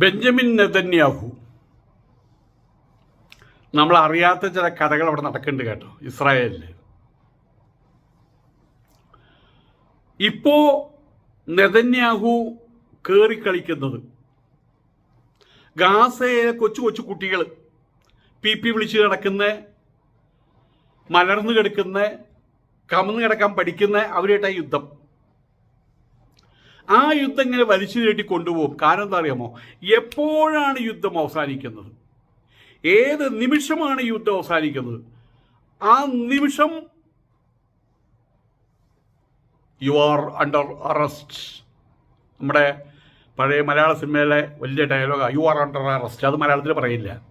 Benjamin Netanyahu. നമ്മൾ അറിയാത്ത ചില കഥകൾ അവിടെ നടക്കുന്നുണ്ട് കേട്ടോ ഇസ്രായേലിൽ ഇപ്പോ നെതന്യാഹു കയറിക്കളിക്കുന്നത് ഗാസയിലെ കൊച്ചു കൊച്ചു കുട്ടികൾ പി പി വിളിച്ച് കിടക്കുന്ന മലർന്നു കിടക്കുന്ന കമന്ന് കിടക്കാൻ പഠിക്കുന്ന അവരുമായിട്ടാണ് യുദ്ധം. ആ യുദ്ധം ഇങ്ങനെ വലിച്ചു നീട്ടി കൊണ്ടുപോകും. കാരണം എന്താ അറിയാമോ? എപ്പോഴാണ് യുദ്ധം അവസാനിക്കുന്നത്? ഏത് നിമിഷമാണ് യുദ്ധം അവസാനിക്കുന്നത്? ആ നിമിഷം യു ആർ അണ്ടർ അറസ്റ്റ് നമ്മുടെ പഴയ മലയാള സിനിമയിലെ വലിയ ഡയലോഗാണ് യു ആർ അണ്ടർ അറസ്റ്റ് അത് മലയാളത്തിൽ പറയില്ല.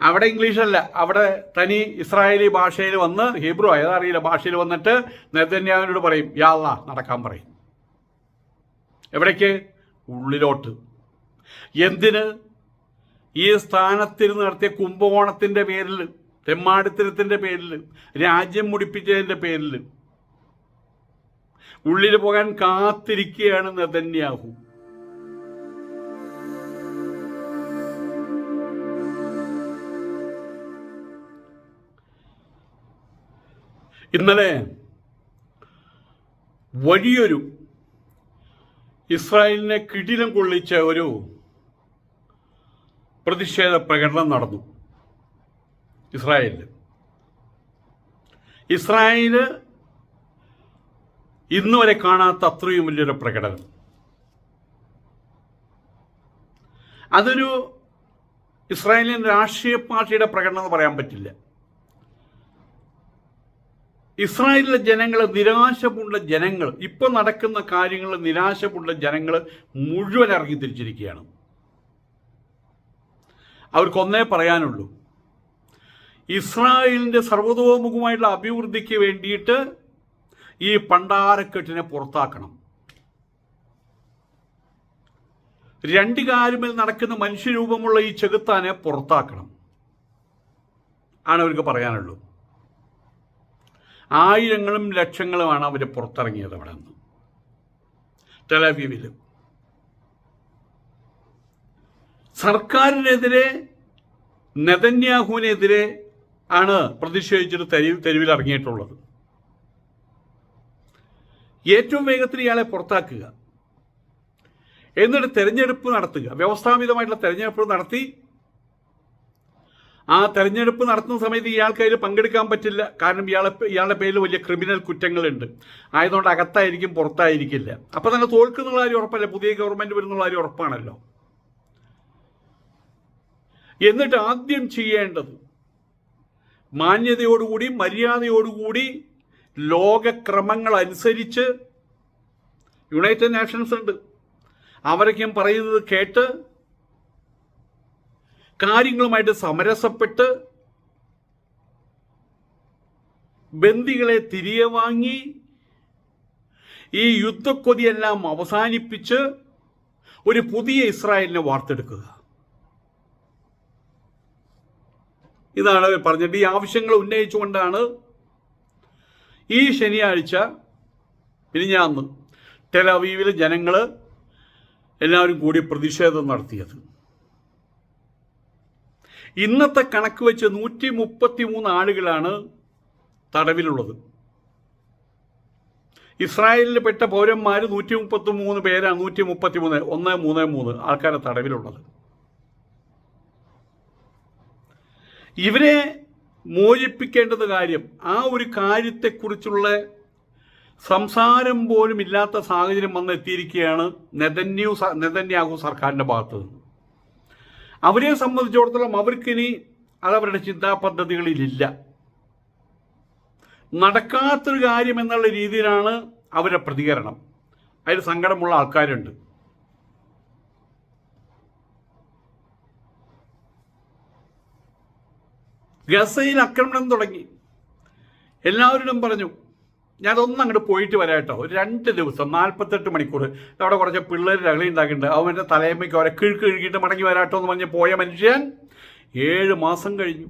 അവിടെ ഇംഗ്ലീഷല്ല. അവിടെ തനി ഇസ്രായേലി ഭാഷയിൽ വന്ന് ഹീബ്രു ഏതറിയില്ല ഭാഷയിൽ വന്നിട്ട് നെതന്യാവിനോട് പറയും യാള നടക്കാൻ പറയും. എവിടേക്ക്? ഉള്ളിലോട്ട്. എന്തിന്? ഈ സ്ഥാനത്തിരുന്ന് നടത്തിയ കുംഭകോണത്തിന്റെ പേരിൽ തെമ്മാടിത്തരത്തിന്റെ പേരിൽ രാജ്യം മുടിപ്പിച്ചതിന്റെ പേരിൽ ഉള്ളിൽ പോകാൻ കാത്തിരിക്കുകയാണ് നെതന്യാഹു. ഇന്നലെ വലിയൊരു ഇസ്രായേലിനെ കിടിലം കൊള്ളിച്ച ഒരു പ്രതിഷേധ പ്രകടനം നടന്നു ഇസ്രായേലിൽ ഇസ്രായേൽ ഇന്നുവരെ കാണാത്ത അത്രയും വലിയൊരു പ്രകടനം. അതൊരു ഇസ്രായേലിയൻ രാഷ്ട്രീയ പാർട്ടിയുടെ പ്രകടനം എന്ന് പറയാൻ പറ്റില്ല. ഇസ്രായേലിലെ ജനങ്ങൾ നിരാശമുള്ള ജനങ്ങൾ ഇപ്പോൾ നടക്കുന്ന കാര്യങ്ങൾ നിരാശമുള്ള ജനങ്ങൾ മുഴുവൻ ഇറങ്ങി തിരിച്ചിരിക്കുകയാണ്. അവർക്കൊന്നേ പറയാനുള്ളൂ ഇസ്രായേലിന്റെ സർവതോമുഖമായിട്ടുള്ള അഭിവൃദ്ധിക്ക് വേണ്ടിയിട്ട് ഈ പണ്ടാരക്കെട്ടിനെ പുറത്താക്കണം. രണ്ട് കാലുമേൽ നടക്കുന്ന മനുഷ്യരൂപമുള്ള ഈ ചെകുത്താനെ പുറത്താക്കണം. ആണ് അവർക്ക് പറയാനുള്ളൂ. ആയിരങ്ങളും ലക്ഷങ്ങളുമാണ് അവർ പുറത്തിറങ്ങിയത് അവിടെ നിന്ന്. ടെലവീവിൽ സർക്കാരിനെതിരെ നെതന്യാഹുവിനെതിരെ ആണ് പ്രതിഷേധിച്ചിട്ട് തെരുവ് തെരുവിൽ ഇറങ്ങിയിട്ടുള്ളത്. ഏറ്റവും വേഗത്തിൽ ഇയാളെ പുറത്താക്കുക. എന്നിട്ട് തെരഞ്ഞെടുപ്പ് നടത്തുക. വ്യവസ്ഥാപിതമായിട്ടുള്ള തെരഞ്ഞെടുപ്പ് നടത്തി ആ തെരഞ്ഞെടുപ്പ് നടത്തുന്ന സമയത്ത് ഇയാൾക്ക് അതിൽ പങ്കെടുക്കാൻ പറ്റില്ല. കാരണം ഇയാളെ ഇയാളുടെ പേരിൽ വലിയ ക്രിമിനൽ കുറ്റങ്ങളുണ്ട്. ആയതുകൊണ്ട് അകത്തായിരിക്കും പുറത്തായിരിക്കില്ല. അപ്പൊ തന്നെ തോൽക്കുന്നുള്ള കാര്യം ഉറപ്പല്ല. പുതിയ ഗവൺമെന്റ് വരുന്നുള്ള കാര്യം ഉറപ്പാണല്ലോ. എന്നിട്ട് ആദ്യം ചെയ്യേണ്ടത് മാന്യതയോടുകൂടി മര്യാദയോടുകൂടി ലോകക്രമങ്ങൾ അനുസരിച്ച് യുണൈറ്റഡ് നേഷൻസ് ഉണ്ട്. അവരൊക്കെയും പറയുന്നത് കേട്ട് കാര്യങ്ങളുമായിട്ട് സമരസപ്പെട്ട് ബന്ദികളെ തിരികെ വാങ്ങി ഈ യുദ്ധക്കൊതിയെല്ലാം അവസാനിപ്പിച്ച് ഒരു പുതിയ ഇസ്രായേലിനെ വാർത്തെടുക്കുക. ഇതാണ് പറഞ്ഞിട്ട് ഈ ആവശ്യങ്ങൾ ഉന്നയിച്ചുകൊണ്ടാണ് ഈ ശനിയാഴ്ച പിരിഞ്ഞാന്ന് ടെലവീവിലെ ജനങ്ങൾ എല്ലാവരും കൂടി പ്രതിഷേധം നടത്തിയത്. ഇന്നത്തെ കണക്ക് വെച്ച് നൂറ്റി മുപ്പത്തി മൂന്ന് ആളുകളാണ് തടവിലുള്ളത്. ഇസ്രായേലിൽ പെട്ട പൗരന്മാർ നൂറ്റി മുപ്പത്തി മൂന്ന് പേരാണ് നൂറ്റി മുപ്പത്തി മൂന്ന് ഒന്ന് മൂന്ന് മൂന്ന് ആൾക്കാരെ തടവിലുള്ളത്. ഇവരെ മോചിപ്പിക്കേണ്ടത് കാര്യം ആ ഒരു കാര്യത്തെക്കുറിച്ചുള്ള സംസാരം പോലും ഇല്ലാത്ത സാഹചര്യം വന്നെത്തിയിരിക്കുകയാണ് നെതന്യു നെതന്യാഹു സർക്കാരിന്റെ ഭാഗത്ത് നിന്ന്. അവരെ സംബന്ധിച്ചിടത്തോളം അവർക്കിനി അതവരുടെ ചിന്താ പദ്ധതികളിലില്ല നടക്കാത്തൊരു കാര്യം എന്നുള്ള രീതിയിലാണ് അവരുടെ പ്രതികരണം. അതിൽ സങ്കടമുള്ള ആൾക്കാരുണ്ട്. ഗസയിൽ ആക്രമണം തുടങ്ങി. എല്ലാവരും പറഞ്ഞു ഞാനതൊന്നും അങ്ങോട്ട് പോയിട്ട് വരാം കേട്ടോ ഒരു രണ്ട് ദിവസം നാൽപ്പത്തെട്ട് മണിക്കൂർ അവിടെ കുറച്ച് പിള്ളേർ രകളി ഉണ്ടാക്കിയിട്ടുണ്ട്. അവന്റെ തലയമ്മയ്ക്ക് അവരെ കിഴുക്ക് കഴുകിയിട്ട് മടങ്ങി വരാട്ടോ എന്ന് പറഞ്ഞ് പോയ മനുഷ്യൻ ഏഴ് മാസം കഴിഞ്ഞു.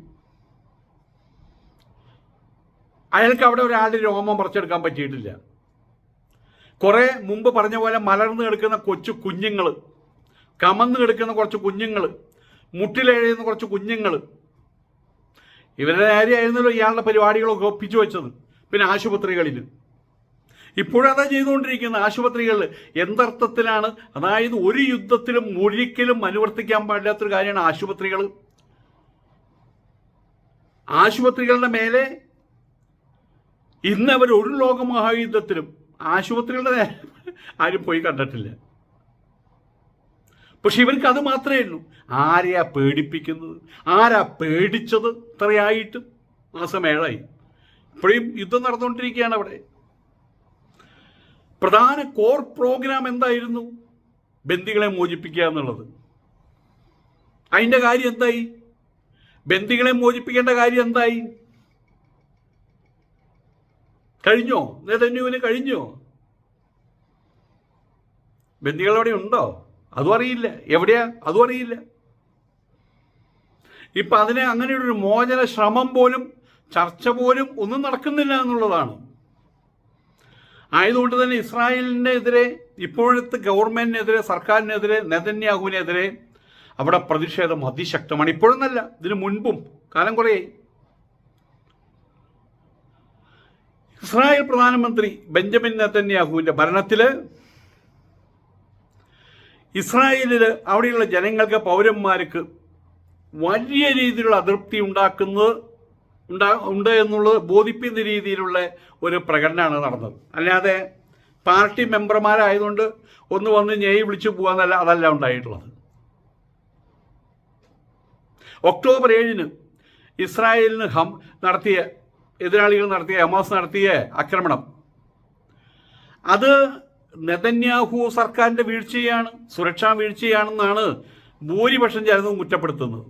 അയാൾക്ക് അവിടെ ഒരാളുടെ രോമം പറിച്ചെടുക്കാൻ പറ്റിയിട്ടില്ല. കുറേ മുമ്പ് പറഞ്ഞ പോലെ മലർന്നു കിടക്കുന്ന കൊച്ചു കുഞ്ഞുങ്ങൾ കമന്ന് കിടക്കുന്ന കുറച്ച് കുഞ്ഞുങ്ങൾ മുട്ടിലെഴുതുന്ന കുറച്ച് കുഞ്ഞുങ്ങൾ ഇവരുടെ കാര്യമായിരുന്നല്ലോ ഇയാളുടെ പരിപാടികളൊക്കെ ഒപ്പിച്ചു വെച്ചത്. പിന്നെ ആശുപത്രികളിൽ. ഇപ്പോഴതാ ചെയ്തുകൊണ്ടിരിക്കുന്ന ആശുപത്രികളിൽ. എന്തർത്ഥത്തിലാണ്? അതായത് ഒരു യുദ്ധത്തിലും ഒരിക്കലും അനുവർത്തിക്കാൻ പാടില്ലാത്തൊരു കാര്യമാണ് ആശുപത്രികൾ. ആശുപത്രികളുടെ മേലെ ഇന്ന് അവർ ഒരു ലോകമഹായുദ്ധത്തിലും ആശുപത്രികളുടെ നേരെ ആരും പോയി കണ്ടിട്ടില്ല. പക്ഷെ ഇവർക്ക് അത് മാത്രമേ ഉള്ളൂ. ആരെയാ പേടിപ്പിക്കുന്നത്? ആരാ പേടിച്ചത്? ഇത്രയായിട്ടും. മാസമേളായി ഇപ്പോഴും യുദ്ധം നടന്നുകൊണ്ടിരിക്കുകയാണ് അവിടെ. പ്രധാന കോർ പ്രോഗ്രാം എന്തായിരുന്നു? ബന്ദികളെ മോചിപ്പിക്കുക എന്നുള്ളത്. അതിന്റെ കാര്യം എന്തായി? ബന്ദികളെ മോചിപ്പിക്കേണ്ട കാര്യം എന്തായി? കഴിഞ്ഞോ? നേതന്യുവിന് കഴിഞ്ഞോ? ബന്ദികൾ അവിടെ ഉണ്ടോ? അതും അറിയില്ല. എവിടെയാ? അതും അറിയില്ല. ഇപ്പൊ അതിനെ അങ്ങനെയൊരു മോചന ശ്രമം പോലും ചർച്ച പോലും ഒന്നും നടക്കുന്നില്ല എന്നുള്ളതാണ്. ആയതുകൊണ്ട് തന്നെ ഇസ്രായേലിന്റെ എതിരെ ഇപ്പോഴത്തെ ഗവൺമെന്റിനെതിരെ സർക്കാരിനെതിരെ നെതന്യാഹുവിനെതിരെ അവിടെ പ്രതിഷേധം അതിശക്തമാണ്. ഇപ്പോഴൊന്നല്ല ഇതിനു മുൻപും കാലം കുറേ ഇസ്രായേൽ പ്രധാനമന്ത്രി ബെഞ്ചമിൻ നെതന്യാഹുവിന്റെ ഭരണത്തിൽ ഇസ്രായേലിൽ അവിടെയുള്ള ജനങ്ങൾക്ക് പൗരന്മാർക്ക് വലിയ രീതിയിലുള്ള അതൃപ്തി ഉണ്ടാക്കുന്നത് ഉണ്ടാ ഉണ്ട് എന്നുള്ളത് ബോധിപ്പിക്കുന്ന രീതിയിലുള്ള ഒരു പ്രകടനമാണ് നടന്നത്. അല്ലാതെ പാർട്ടി മെമ്പർമാരായതുകൊണ്ട് ഒന്ന് വന്ന് ഞെയ് വിളിച്ചു പോകാന്നല്ല അതല്ല ഉണ്ടായിട്ടുള്ളത്. ഒക്ടോബർ ഏഴിന് ഇസ്രായേലിന് ഹം നടത്തിയ എതിരാളികൾ നടത്തിയ ഹമാസ് നടത്തിയ ആക്രമണം. അത് നെതന്യാഹു സർക്കാരിന്റെ വീഴ്ചയാണ് സുരക്ഷാ വീഴ്ചയാണെന്നാണ് ഭൂരിപക്ഷം ജനതവും കുറ്റപ്പെടുത്തുന്നത്.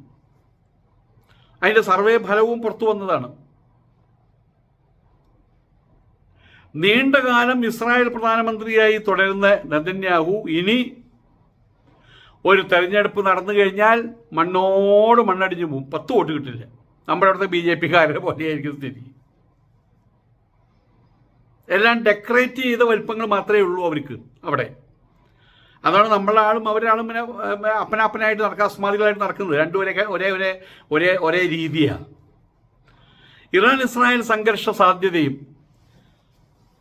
അതിന്റെ സർവേ ഫലവും പുറത്തു വന്നതാണ്. നീണ്ടകാലം ഇസ്രായേൽ പ്രധാനമന്ത്രിയായി തുടരുന്ന നെതന്യാഹു ഇനി ഒരു തെരഞ്ഞെടുപ്പ് നടന്നു കഴിഞ്ഞാൽ മണ്ണോട് മണ്ണടിഞ്ഞു പോകും പത്ത് വോട്ട് കിട്ടില്ല. നമ്മുടെ അവിടുത്തെ ബി ജെ പിക്കാരെ പോലെയായിരിക്കും സ്ഥിതി. എല്ലാം ഡെക്കറേറ്റ് ചെയ്ത വലിപ്പങ്ങൾ മാത്രമേ ഉള്ളൂ അവർക്ക് അവിടെ. അതാണ് നമ്മളെ ആളും അവരാളും പിന്നെ അപ്പനപ്പനായിട്ട് നടക്കുക അസ്മാദികളായിട്ട് നടക്കുന്നത്. രണ്ടുപേരൊക്കെ ഒരേ ഒരേ ഒരേ ഒരേ രീതിയാണ് ഇറാൻ ഇസ്രായേൽ സംഘർഷ സാധ്യതയും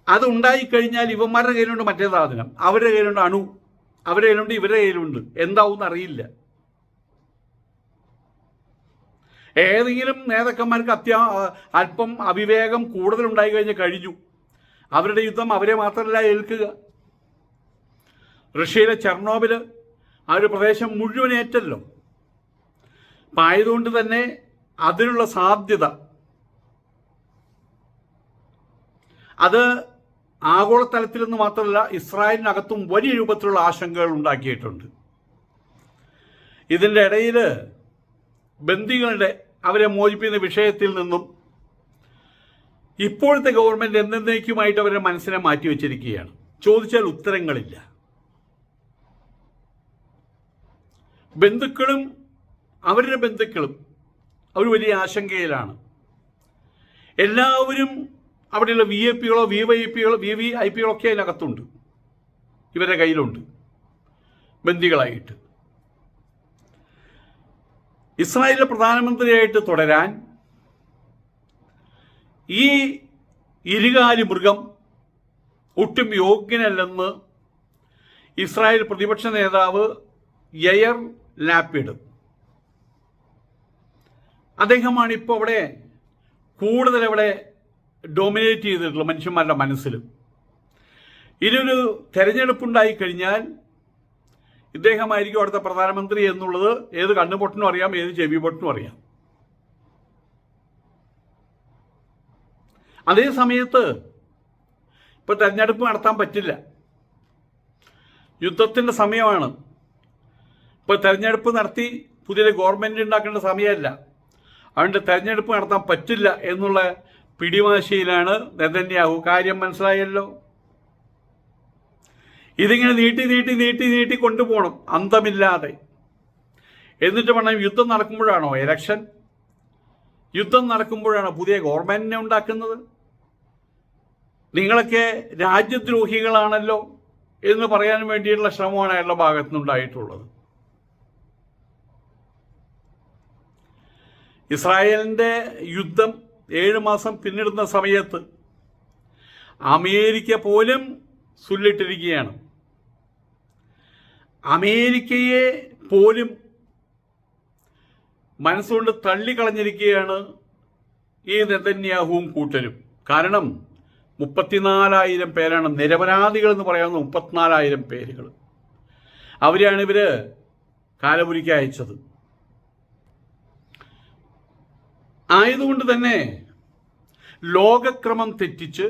അത് ഉണ്ടായിക്കഴിഞ്ഞാൽ ഇവന്മാരുടെ കയ്യിലുണ്ട് മറ്റേ സാധനം. അവരുടെ കയ്യിലുണ്ട് അണു. അവരുടെ കയ്യിലുണ്ട് ഇവരുടെ കയ്യിലുണ്ട്. എന്താവും അറിയില്ല. ഏതെങ്കിലും നേതാക്കന്മാർക്ക് അത്യാ അല്പം അവിവേകം കൂടുതൽ ഉണ്ടായി കഴിഞ്ഞാൽ കഴിഞ്ഞു. അവരുടെ യുദ്ധം അവരെ മാത്രമല്ല ഏൽക്കുക. റഷ്യയിലെ ചെർണോബിൽ ആ ഒരു പ്രദേശം മുഴുവൻ ഏറ്റല്ലോ. അപ്പം ആയതുകൊണ്ട് തന്നെ അതിനുള്ള സാധ്യത. അത് ആഗോളതലത്തിൽ നിന്ന് മാത്രമല്ല ഇസ്രായേലിനകത്തും വലിയ രൂപത്തിലുള്ള ആശങ്കകൾ ഉണ്ടാക്കിയിട്ടുണ്ട്. ഇതിന്റെ ഇടയിൽ ബന്ദികളുടെ അവരെ മോചിപ്പിക്കുന്ന വിഷയത്തിൽ നിന്നും ഇപ്പോഴത്തെ ഗവൺമെന്റ് എന്നേക്കുമായിട്ട് അവരുടെ മനസ്സിനെ മാറ്റിവെച്ചിരിക്കുകയാണ്. ചോദിച്ചാൽ ഉത്തരങ്ങളില്ല. ബന്ധുക്കളും അവരുടെ ബന്ധുക്കളും അവർ വലിയ ആശങ്കയിലാണ്. എല്ലാവരും അവിടെയുള്ള വി എ പികളോ വി വൈ പികളോ വി വി ഐ പികളോ അതിനകത്തുണ്ട്. ഇവരുടെ കയ്യിലുണ്ട്. ബന്ദികളായിട്ട്. ഇസ്രായേലിലെ പ്രധാനമന്ത്രിയായിട്ട് തുടരാൻ ഈ ഇരുകാലി മൃഗം ഒട്ടും യോഗ്യനല്ലെന്ന് ഇസ്രായേൽ പ്രതിപക്ഷ നേതാവ് യയർ ലാപ്പിഡ് അദ്ദേഹമാണ് ഇപ്പോൾ അവിടെ കൂടുതൽ അവിടെ ഡോമിനേറ്റ് ചെയ്തിട്ടുള്ള മനുഷ്യന്മാരുടെ മനസ്സിൽ. ഇനിയൊരു തെരഞ്ഞെടുപ്പുണ്ടായി കഴിഞ്ഞാൽ ഇദ്ദേഹമായിരിക്കും അവിടുത്തെ പ്രധാനമന്ത്രി എന്നുള്ളത് ഏത് കണ്ണുപൊട്ടനും അറിയാം ഏത് ചെവി പൊട്ടനും അറിയാം. അതേ സമയത്ത് ഇപ്പൊ തെരഞ്ഞെടുപ്പ് നടത്താൻ പറ്റില്ല. യുദ്ധത്തിന്റെ സമയമാണ്. ഇപ്പൊ തെരഞ്ഞെടുപ്പ് നടത്തി പുതിയ ഗവൺമെന്റ് ഉണ്ടാക്കേണ്ട സമയമല്ല അതുകൊണ്ട് തെരഞ്ഞെടുപ്പ് നടത്താൻ പറ്റില്ല എന്നുള്ള പിടിവാശിയിലാണ് നെതന്യാഹു. കാര്യം മനസ്സിലായല്ലോ? ഇതിങ്ങനെ നീട്ടി നീട്ടി നീട്ടി നീട്ടി കൊണ്ടുപോകണം. അന്തമില്ലാതെ. എന്നിട്ട് വേണം യുദ്ധം നടക്കുമ്പോഴാണോ ഇലക്ഷൻ യുദ്ധം നടക്കുമ്പോഴാണോ പുതിയ ഗവൺമെന്റിനെ ഉണ്ടാക്കുന്നത്? നിങ്ങളൊക്കെ രാജ്യദ്രോഹികളാണല്ലോ എന്ന് പറയാൻ വേണ്ടിയിട്ടുള്ള ശ്രമമാണ് അയാളുടെ ഭാഗത്തുനിന്നുണ്ടായിട്ടുള്ളത്. ഇസ്രായേലിന്റെ യുദ്ധം ഏഴ് മാസം പിന്നിടുന്ന സമയത്ത് അമേരിക്ക പോലും സുല്ലിട്ടിരിക്കുകയാണ്. അമേരിക്കയെ പോലും മനസ്സുകൊണ്ട് തള്ളിക്കളഞ്ഞിരിക്കുകയാണ് ഈ നെതന്യാഹുവും കൂട്ടരും. കാരണം മുപ്പത്തിനാലായിരം പേരാണ് നിരപരാധികൾ എന്ന് പറയാവുന്ന മുപ്പത്തിനാലായിരം പേരുകൾ. അവരെയാണ് ഇവർ കാലപുരിക്ക് അയച്ചത്. ആയതുകൊണ്ട് തന്നെ ലോകക്രമം തെറ്റിച്ച്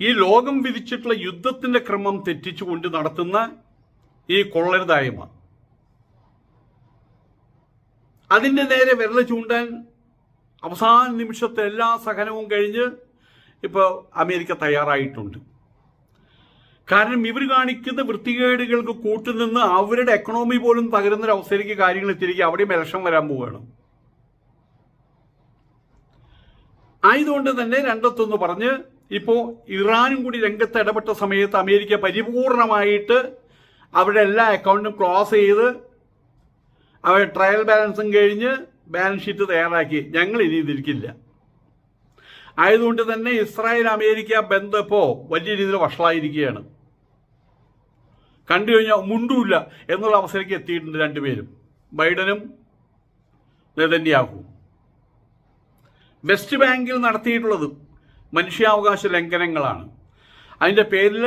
ഈ ലോകം വിധിച്ചിട്ടുള്ള യുദ്ധത്തിന്റെ ക്രമം തെറ്റിച്ചുകൊണ്ട് നടത്തുന്ന ഈ കൊള്ളരുതായ്മ. അതിന്റെ നേരെ വിരൽ ചൂണ്ടാൻ അവസാന നിമിഷത്തെ എല്ലാ സഹനവും കഴിഞ്ഞ് ഇപ്പോൾ അമേരിക്ക തയ്യാറായിട്ടുണ്ട്. കാരണം ഇവർ കാണിക്കുന്ന വൃത്തികേടുകൾക്ക് കൂട്ടുനിന്ന് അവരുടെ എക്കണോമി പോലും തകരുന്നൊരവസ്ഥയിലേക്ക് കാര്യങ്ങൾ എത്തിയിരിക്കുക അവിടെയും ഇലക്ഷൻ വരാൻ പോവുകയാണ്. ആയതുകൊണ്ട് തന്നെ രണ്ടത്തൊന്ന് പറഞ്ഞ് ഇപ്പോൾ ഇറാനും കൂടി രംഗത്ത് ഇടപെട്ട സമയത്ത് അമേരിക്ക പരിപൂർണമായിട്ട് അവരുടെ എല്ലാ അക്കൗണ്ടും ക്ലോസ് ചെയ്ത് അവർ ട്രയൽ ബാലൻസും കഴിഞ്ഞ് ബാലൻസ് ഷീറ്റ് തയ്യാറാക്കി. ഞങ്ങൾ ഇനി ഇതിരിക്കില്ല. ആയതുകൊണ്ട് തന്നെ ഇസ്രായേൽ അമേരിക്ക ബന്ധപ്പോ വലിയ രീതിയിൽ വഷളായിരിക്കുകയാണ്. കണ്ടു കഴിഞ്ഞാൽ മുണ്ടുമില്ല എന്നുള്ള അവസ്ഥയിലേക്ക് എത്തിയിട്ടുണ്ട് രണ്ടുപേരും. ബൈഡനും നെതന്യാഹുവും. വെസ്റ്റ് ബാങ്കിൽ നടത്തിയിട്ടുള്ളത് മനുഷ്യാവകാശ ലംഘനങ്ങളാണ്. അതിന്റെ പേരിൽ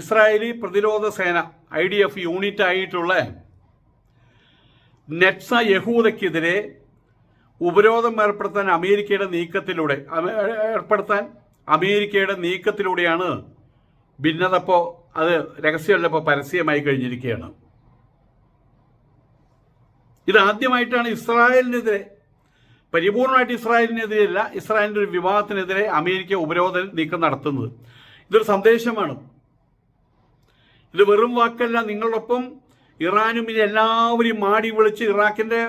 ഇസ്രായേലി പ്രതിരോധ സേന ഐ ഡി എഫ് യൂണിറ്റ് ആയിട്ടുള്ള നെറ്റ്സ യഹൂദയ്ക്കെതിരെ ഉപരോധം ഏർപ്പെടുത്താൻ അമേരിക്കയുടെ നീക്കത്തിലൂടെ ഏർപ്പെടുത്താൻ അമേരിക്കയുടെ നീക്കത്തിലൂടെയാണ് ഭിന്നതപ്പോൾ അത് രഹസ്യമല്ലപ്പോൾ പരസ്യമായി കഴിഞ്ഞിരിക്കുകയാണ്. ഇതാദ്യമായിട്ടാണ് ഇസ്രായേലിനെതിരെ പരിപൂർണമായിട്ട് ഇസ്രായേലിനെതിരെയല്ല ഇസ്രായേലിന്റെ ഒരു വിവാഹത്തിനെതിരെ അമേരിക്ക ഉപരോധ നീക്കം നടത്തുന്നത്. ഇതൊരു സന്ദേശമാണ്. ഇത് വെറും വാക്കല്ല. നിങ്ങളോടൊപ്പം ഇറാനും ഇനി എല്ലാവരും മാടി വിളിച്ച് ഇറാഖിന്റെ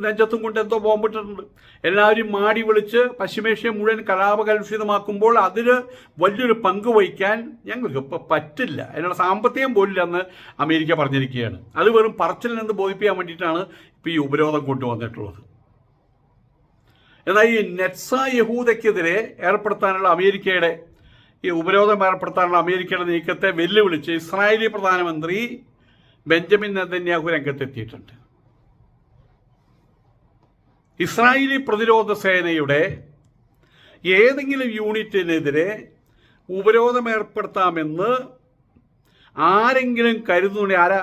നെഞ്ചത്തും കൊണ്ട് എന്തോ ബോംബിട്ടിട്ടുണ്ട് എല്ലാവരും മാടി വിളിച്ച് പശ്ചിമേഷ്യ മുഴുവൻ കലാപകലുഷിതമാക്കുമ്പോൾ അതിൽ വലിയൊരു പങ്ക് വഹിക്കാൻ ഞങ്ങൾക്ക് ഇപ്പോൾ പറ്റില്ല. അതിനുള്ള സാമ്പത്തികം പോലില്ല എന്ന് അമേരിക്ക പറഞ്ഞിരിക്കുകയാണ്. അത് വെറും പറച്ചിൽ ബോധിപ്പിക്കാൻ വേണ്ടിയിട്ടാണ് ഇപ്പോൾ ഈ ഉപരോധം കൊണ്ടുവന്നിട്ടുള്ളത്. എന്നാൽ ഈ നെറ്റ്സ യഹൂദയ്ക്കെതിരെ ഏർപ്പെടുത്താനുള്ള അമേരിക്കയുടെ ഈ ഉപരോധം ഏർപ്പെടുത്താനുള്ള അമേരിക്കയുടെ നീക്കത്തെ വെല്ലുവിളിച്ച് ഇസ്രായേലി പ്രധാനമന്ത്രി ബെഞ്ചമിൻ നെതന്യാഹു രംഗത്തെത്തിയിട്ടുണ്ട്. ഇസ്രായേലി പ്രതിരോധ സേനയുടെ ഏതെങ്കിലും യൂണിറ്റിനെതിരെ ഉപരോധം ഏർപ്പെടുത്താമെന്ന് ആരെങ്കിലും കരുതുന്നുണ്ടെങ്കിൽ ആരാ?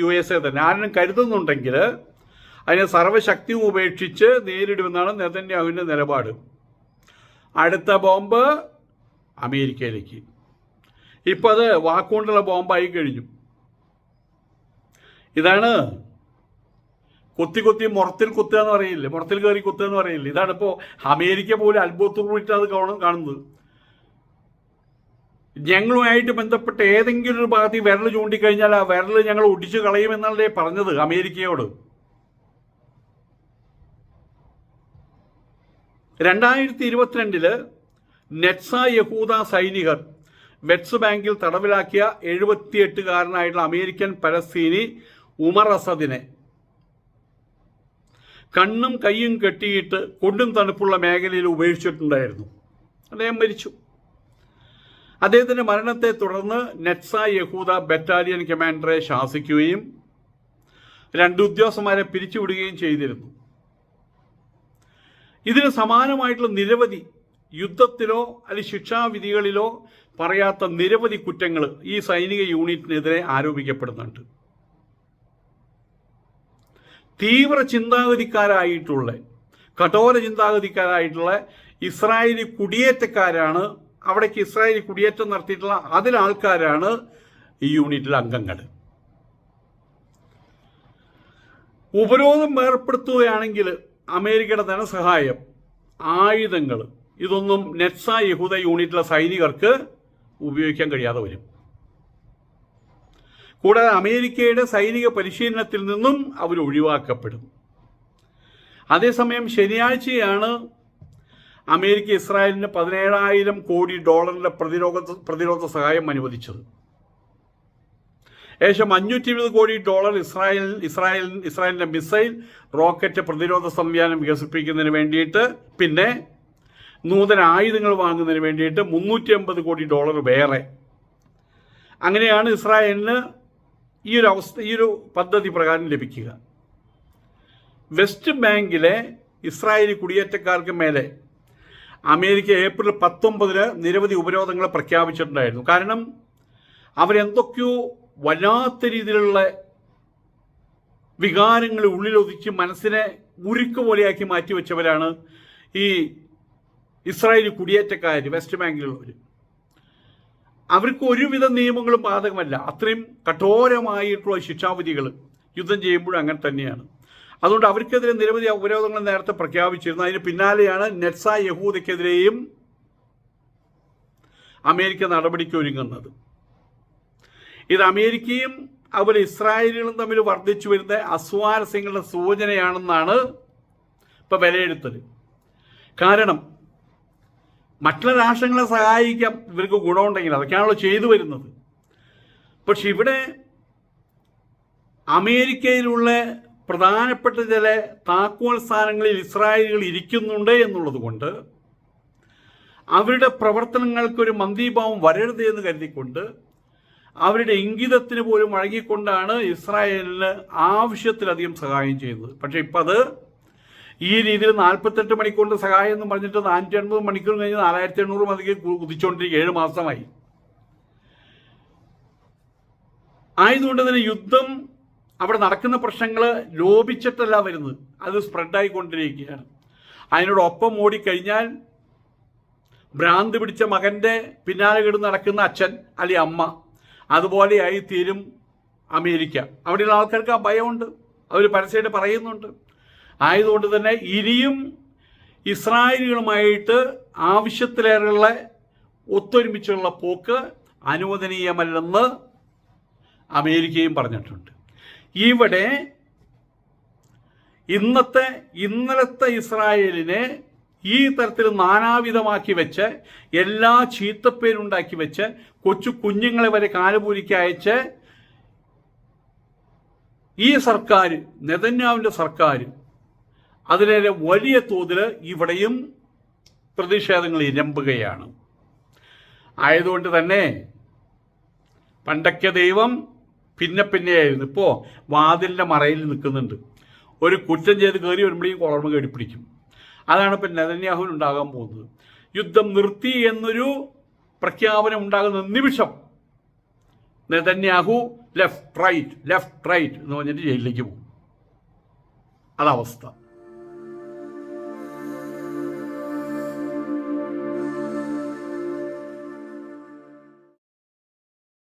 യു എസ് എ തന്നെ. ആരെങ്കിലും കരുതുന്നുണ്ടെങ്കിൽ അതിനെ സർവശക്തിയും ഉപേക്ഷിച്ച് നേരിടുമെന്നാണ് നെതന്യാഹുവിന്റെ നിലപാട്. അടുത്ത ബോംബ് അമേരിക്കയിലേക്ക്. ഇപ്പം അത് വാക്കുകൊണ്ടുള്ള ബോംബായി കഴിഞ്ഞു. ഇതാണ് കൊത്തി കൊത്തി മുറത്തിൽ കുത്തുക എന്ന് പറയില്ലേ? മുറത്തിൽ കയറി കുത്തുക എന്ന് പറയില്ലേ? ഇതാണ് ഇപ്പോൾ അമേരിക്ക പോലും അത്ഭുതത്തോടുകൂടിയിട്ട് അത് കാണും കാണുന്നത്. ഞങ്ങളുമായിട്ട് ബന്ധപ്പെട്ട ഏതെങ്കിലും ഒരു ഭാഗത്ത് വിരൽ ചൂണ്ടിക്കഴിഞ്ഞാൽ ആ വിരൽ ഞങ്ങൾ ഒടിച്ചു കളയുമെന്നല്ലേ പറഞ്ഞത് അമേരിക്കയോട്. രണ്ടായിരത്തി ഇരുപത്തിരണ്ടിൽ നെറ്റ്സ യഹൂദ സൈനികർ വെറ്റ്സ് ബാങ്കിൽ തടവിലാക്കിയ എഴുപത്തിയെട്ടുകാരനായിട്ടുള്ള അമേരിക്കൻ പലസ്തീനി ഉമർ അസദിനെ. കണ്ണും കൈയും കെട്ടിയിട്ട് കൊണ്ടും തണുപ്പുള്ള മേഖലയിൽ ഉപേക്ഷിച്ചിട്ടുണ്ടായിരുന്നു. അദ്ദേഹം മരിച്ചു. അദ്ദേഹത്തിന്റെ മരണത്തെ തുടർന്ന് നെറ്റ്സ യഹൂദ ബറ്റാലിയൻ കമാൻഡറെ ശാസിക്കുകയും രണ്ട് ഉദ്യോഗസ്ഥന്മാരെ പിരിച്ചുവിടുകയും ചെയ്തിരുന്നു. ഇതിന് സമാനമായിട്ടുള്ള നിരവധി യുദ്ധത്തിലോ അല്ലെങ്കിൽ ശിക്ഷാവിധികളിലോ പറയാത്ത നിരവധി കുറ്റങ്ങൾ ഈ സൈനിക യൂണിറ്റിനെതിരെ ആരോപിക്കപ്പെടുന്നുണ്ട്. തീവ്ര ചിന്താഗതിക്കാരായിട്ടുള്ള കഠോര ചിന്താഗതിക്കാരായിട്ടുള്ള ഇസ്രായേലി കുടിയേറ്റക്കാരാണ് അവിടേക്ക് ഇസ്രായേലി കുടിയേറ്റം നടത്തിയിട്ടുള്ള അതിലാൾക്കാരാണ് ഈ യൂണിറ്റിലെ അംഗങ്ങൾ ഉപരോധം ഏർപ്പെടുത്തുകയാണെങ്കിൽ അമേരിക്കയുടെ ധനസഹായം ആയുധങ്ങൾ ഇതൊന്നും നെറ്റ്സ യഹൂദ യൂണിറ്റിലെ സൈനികർക്ക് ഉപയോഗിക്കാൻ കഴിയാതെ വരും. കൂടാതെ അമേരിക്കയുടെ സൈനിക പരിശീലനത്തിൽ നിന്നും അവർ ഒഴിവാക്കപ്പെടും. അതേസമയം ശനിയാഴ്ചയാണ് അമേരിക്ക ഇസ്രായേലിന് പതിനേഴായിരം കോടി ഡോളറിന്റെ പ്രതിരോധ പ്രതിരോധ സഹായം അനുവദിച്ചത്. ഏകദേശം അഞ്ഞൂറ്റി ഇരുപത് കോടി ഡോളർ ഇസ്രായേൽ ഇസ്രായേൽ ഇസ്രായേലിന്റെ മിസൈൽ റോക്കറ്റ് പ്രതിരോധ സംവിധാനം വികസിപ്പിക്കുന്നതിന് വേണ്ടിയിട്ട് പിന്നെ നൂതന ആയുധങ്ങൾ വാങ്ങുന്നതിന് വേണ്ടിയിട്ട് മുന്നൂറ്റി അമ്പത് കോടി ഡോളർ വേറെ. അങ്ങനെയാണ് ഇസ്രായേലിന് ഈ ഒരു അവസ്ഥ ഈ ഒരു പദ്ധതി പ്രകാരം ലഭിക്കുക. വെസ്റ്റ് ബാങ്കിലെ ഇസ്രായേലി കുടിയേറ്റക്കാർക്ക് മേലെ അമേരിക്ക ഏപ്രിൽ പത്തൊമ്പതിന് നിരവധി ഉപരോധങ്ങൾ പ്രഖ്യാപിച്ചിട്ടുണ്ടായിരുന്നു. കാരണം അവരെന്തൊക്കെയോ വല്ലാത്ത രീതിയിലുള്ള വികാരങ്ങൾ ഉള്ളിലൊതുക്കി മനസ്സിനെ ഉരുക്ക് പോലെയാക്കി മാറ്റിവെച്ചവരാണ് ഈ ഇസ്രായേലി കുടിയേറ്റക്കാർ വെസ്റ്റ് ബാങ്കിലുള്ളവർ അവർക്ക് ഒരുവിധ നിയമങ്ങളും ബാധകമല്ല. അത്രയും കഠോരമായിട്ടുള്ള ശിക്ഷാവിധികൾ യുദ്ധം ചെയ്യുമ്പോഴും അങ്ങനെ തന്നെയാണ്. അതുകൊണ്ട് അവർക്കെതിരെ നിരവധി ഉപരോധങ്ങൾ നേരത്തെ പ്രഖ്യാപിച്ചിരുന്നു. അതിന് പിന്നാലെയാണ് നെറ്റ്സ യഹൂദയ്ക്കെതിരെയും അമേരിക്ക നടപടിക്ക് ഒരുങ്ങുന്നത്. ഇത് അമേരിക്കയും അതുപോലെ ഇസ്രായേലുകളും തമ്മിൽ വർദ്ധിച്ചു വരുന്ന അസ്വാരസ്യങ്ങളുടെ സൂചനയാണെന്നാണ് ഇപ്പൊ വിലയിരുത്തൽ കാരണം മറ്റുള്ള രാഷ്ട്രങ്ങളെ സഹായിക്കാം ഇവർക്ക് ഗുണമുണ്ടെങ്കിൽ അതൊക്കെയാണല്ലോ ചെയ്തു വരുന്നത്. പക്ഷെ ഇവിടെ അമേരിക്കയിലുള്ള പ്രധാനപ്പെട്ട ചില താക്കോൽ സ്ഥാനങ്ങളിൽ ഇസ്രായേലുകൾ ഇരിക്കുന്നുണ്ട് എന്നുള്ളത് കൊണ്ട് അവരുടെ പ്രവർത്തനങ്ങൾക്കൊരു മന്ദീഭാവം വരരുത് എന്ന് കരുതിക്കൊണ്ട് അവരുടെ ഇംഗിതത്തിന് പോലും വഴങ്ങിക്കൊണ്ടാണ് ഇസ്രായേലിന് ആവശ്യത്തിലധികം സഹായം ചെയ്യുന്നത് പക്ഷെ ഇപ്പം അത് ഈ രീതിയിൽ നാൽപ്പത്തെട്ട് മണിക്കൂറിന്റെ സഹായം എന്ന് പറഞ്ഞിട്ട് നാനൂറ്റി എൺപത് മണിക്കൂർ കഴിഞ്ഞ് നാലായിരത്തി എണ്ണൂറ് മതിക്ക് കുതിച്ചുകൊണ്ടിരിക്കുക ഏഴ് മാസമായി. ആയതുകൊണ്ട് തന്നെ യുദ്ധം അവിടെ നടക്കുന്ന പ്രശ്നങ്ങൾ ലോപിച്ചിട്ടല്ല വരുന്നത്. അത് സ്പ്രെഡായിക്കൊണ്ടിരിക്കുകയാണ്. അതിനോടൊപ്പം ഓടിക്കഴിഞ്ഞാൽ ഭ്രാന്ത് പിടിച്ച മകന്റെ പിന്നാലെ കിടന്ന് നടക്കുന്ന അച്ഛൻ അല്ലെ അമ്മ അതുപോലെയായി തീരും അമേരിക്ക. അവിടെയുള്ള ആൾക്കാർക്ക് ആ ഭയമുണ്ട്. അവർ പരസ്യമായിട്ട് പറയുന്നുണ്ട്. ആയതുകൊണ്ട് തന്നെ ഇനിയും ഇസ്രായേലുകളുമായിട്ട് ആവശ്യത്തിലേറെയുള്ള ഒത്തൊരുമിച്ചുള്ള പോക്ക് അനുവദനീയമല്ലെന്ന് അമേരിക്കയും പറഞ്ഞിട്ടുണ്ട്. ഇവിടെ ഇന്നത്തെ ഇന്നലത്തെ ഇസ്രായേലിനെ ഈ തരത്തിൽ നാനാവിധമാക്കി വെച്ച് എല്ലാ ചീത്തപ്പേരുണ്ടാക്കി വെച്ച് കൊച്ചു കുഞ്ഞുങ്ങളെ വരെ കാലുപൂലിക്ക് അയച്ച് ഈ സർക്കാർ നെതന്യാവിന്റെ സർക്കാർ അതിനെ വലിയ തോതിൽ ഇവിടെയും പ്രതിഷേധങ്ങൾ ഇരമ്പുകയാണ്. ആയതുകൊണ്ട് തന്നെ പണ്ടൊക്കെ ദൈവം പിന്നെ പിന്നെയായിരുന്നു ഇപ്പോൾ വാതിലിന്റെ മറയിൽ നിൽക്കുന്നുണ്ട്. ഒരു കുറ്റം ചെയ്ത് കയറി വരുമ്പോഴേക്കും കുളർമ കടിപ്പിടിക്കും അതാണ് ഇപ്പം നെതന്യാഹുവിന് ഉണ്ടാകാൻ പോകുന്നത്. യുദ്ധം നിർത്തി എന്നൊരു പ്രഖ്യാപനം ഉണ്ടാകുന്ന നിമിഷം Netanyahu left right left right എന്ന് പറഞ്ഞിട്ട് ജയിലിലേക്ക് പോകും. അതവസ്ഥ